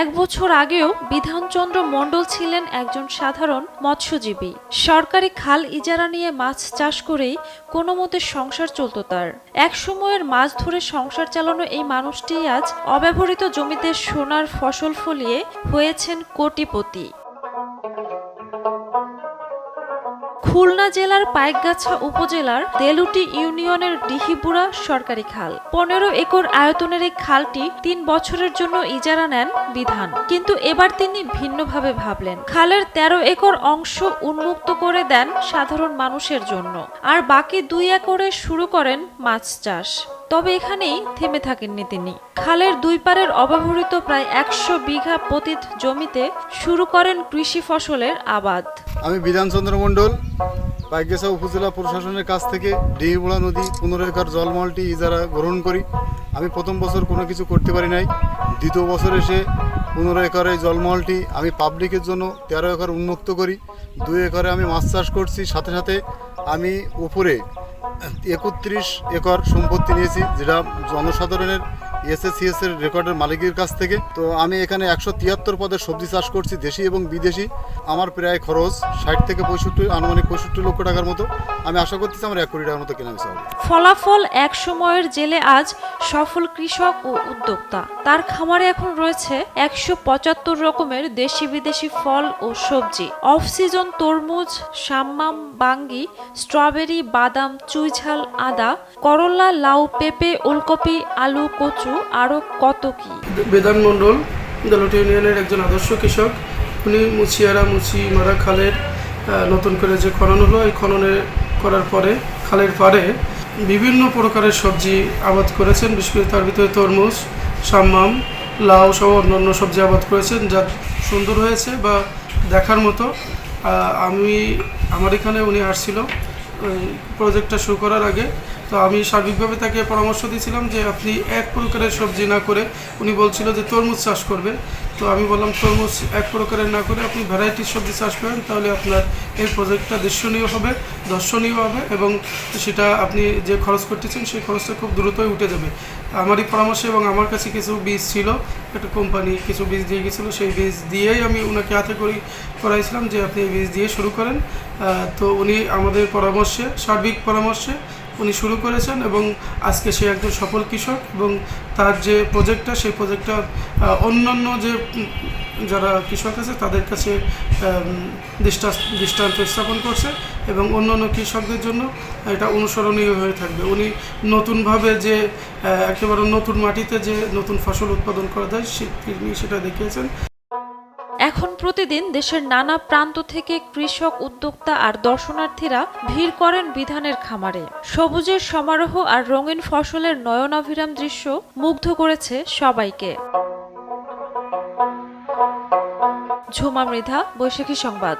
এক বছর আগেও বিধানচন্দ্র মণ্ডল ছিলেন একজন সাধারণ মৎস্যজীবী। সরকারি খাল ইজারা নিয়ে মাছ চাষ করেই কোনো মতে সংসার চলত তার। এক সময়ের মাছ ধরে সংসার চালানো এই মানুষটি আজ অব্যবহৃত জমিতে সোনার ফসল ফলিয়ে হয়েছেন কোটিপতি। খুলনা জেলার পাইকগাছা উপজেলার তেলুটি ইউনিয়নের ডিহিপুরা সরকারি খাল। পনেরো একর আয়তনের এই খালটি তিন বছরের জন্য ইজারা নেন বিধান। কিন্তু এবার তিনি ভিন্নভাবে ভাবলেন। খালের তেরো একর অংশ উন্মুক্ত করে দেন সাধারণ মানুষের জন্য। আর বাকি দুই একরে শুরু করেন মাছ চাষ। তবে এখানেই থেমে থাকেননি তিনি। খালের দুই পারের অব্যবহৃত প্রায় একশো বিঘা পতিত জমিতে শুরু করেন কৃষি ফসলের আবাদ। আমি বিধানচন্দ্র মণ্ডল পাইকেসা উপজেলা প্রশাসনের কাছ থেকে ডিহিবোড়া নদী পনেরো একর জলমলটি ইজারা গ্রহণ করি। আমি প্রথম বছর কোনো কিছু করতে পারি নাই। দ্বিতীয় বছর এসে পনেরো একর জলমহলটি আমি পাবলিকের জন্য তেরো একর উন্মুক্ত করি। দুই একরে আমি মাছ চাষ করছি। সাথে সাথে আমি উপরে একত্রিশ একর সম্পত্তি নিয়েছি যেটা জনসাধারণের এসএসসিএস এর রেকর্ডের মালিকের কাছ থেকে। তো আমি এখানে একশো তিয়াত্তর পদের সবজি চাষ করছি, দেশি এবং বিদেশি। আমার প্রায় খরচ ষাট থেকে পঁয়ষট্টি, আনুমানিক পঁয়ষট্টি লক্ষ টাকার মতো। আমি আশা করতেছি আমার এক কোটি টাকার মতো কেনা হবে। ফলাফল এক সময়ের জেলে আজ সফল কৃষক ও উদ্যোক্তা। তার খামারে এখন রয়েছে একশো পঁচাত্তর রকমের দেশি বিদেশি ফল ও সবজি। অফ সিজন তরমুজ, সাম্মাম, বাঙ্গি, স্ট্রবেরি, বাদাম, চুইঝাল, আদা, করলা, লাউ, পেঁপে, ওলকপি, আলু, কচু আরও কত কি? বেদান মণ্ডল, দলটি ইউনিয়নের একজন আদর্শ কৃষক। উনি মুছিয়ারা মুচি মারা খালের নতুন করে যে খনন হলো, এই খননে করার পরে, খালের পাড়ে বিভিন্ন প্রকারের সবজি আবাদ করেছেন, বিশেষ করে তার ভিতরে তরমুজ, সাম্মাম, লাউ সহ অন্যান্য সবজি আবাদ করেছেন, যা সুন্দর হয়েছে বা দেখার মতো। আমি, আমার এখানে উনি আসছিল প্রজেক্টটা শুরু করার আগে। তো আমি সার্বিকভাবে তাকে পরামর্শ দিয়েছিলাম যে আপনি এক প্রকারের সবজি না করে, উনি বলছিল যে তরমুজ চাষ করবেন। তো আমি বললাম, তরমুজ এক প্রকারের না করে আপনি ভ্যারাইটির সবজি চাষ করেন, তাহলে আপনার এই প্রজেক্টটা দর্শনীয় হবে দর্শনীয় হবে এবং সেটা আপনি যে খরচ করতেছেন, সেই খরচটা খুব দ্রুতই উঠে যাবে। আমারই পরামর্শ এবং আমার কাছে কিছু বীজ ছিল, একটা কোম্পানি কিছু বীজ দিয়ে গেছিল, সেই বীজ দিয়েই আমি ওনাকে হাতে করি, করাইছিলাম যে আপনি এই বীজ দিয়ে শুরু করেন। তো উনি আমাদের পরামর্শে, সার্বিক পরামর্শে উনি শুরু করেছেন এবং আজকে সে একজন সফল কৃষক এবং তার যে প্রজেক্টটা, সেই প্রজেক্টটা অন্যান্য যে যারা কৃষক আছে তাদের কাছে দৃষ্টান্ত স্থাপন করছে এবং অন্যান্য কৃষকদের জন্য এটা অনুসরণীয় হয়ে থাকবে। উনি নতুনভাবে যে একেবারে নতুন মাটিতে যে নতুন ফসল উৎপাদন করা যায় তিনি সেটা দেখিয়েছেন। এখন প্রতিদিন দেশের নানা প্রান্ত থেকে কৃষক, উদ্যোক্তা আর দর্শনার্থীরা ভিড় করেন বিধানের খামারে। সবুজের সমারোহ আর রঙিন ফসলের নয়নাভিরাম দৃশ্য মুগ্ধ করেছে সবাইকে। ঝুমা মৃধা, বৈশাখী সংবাদ।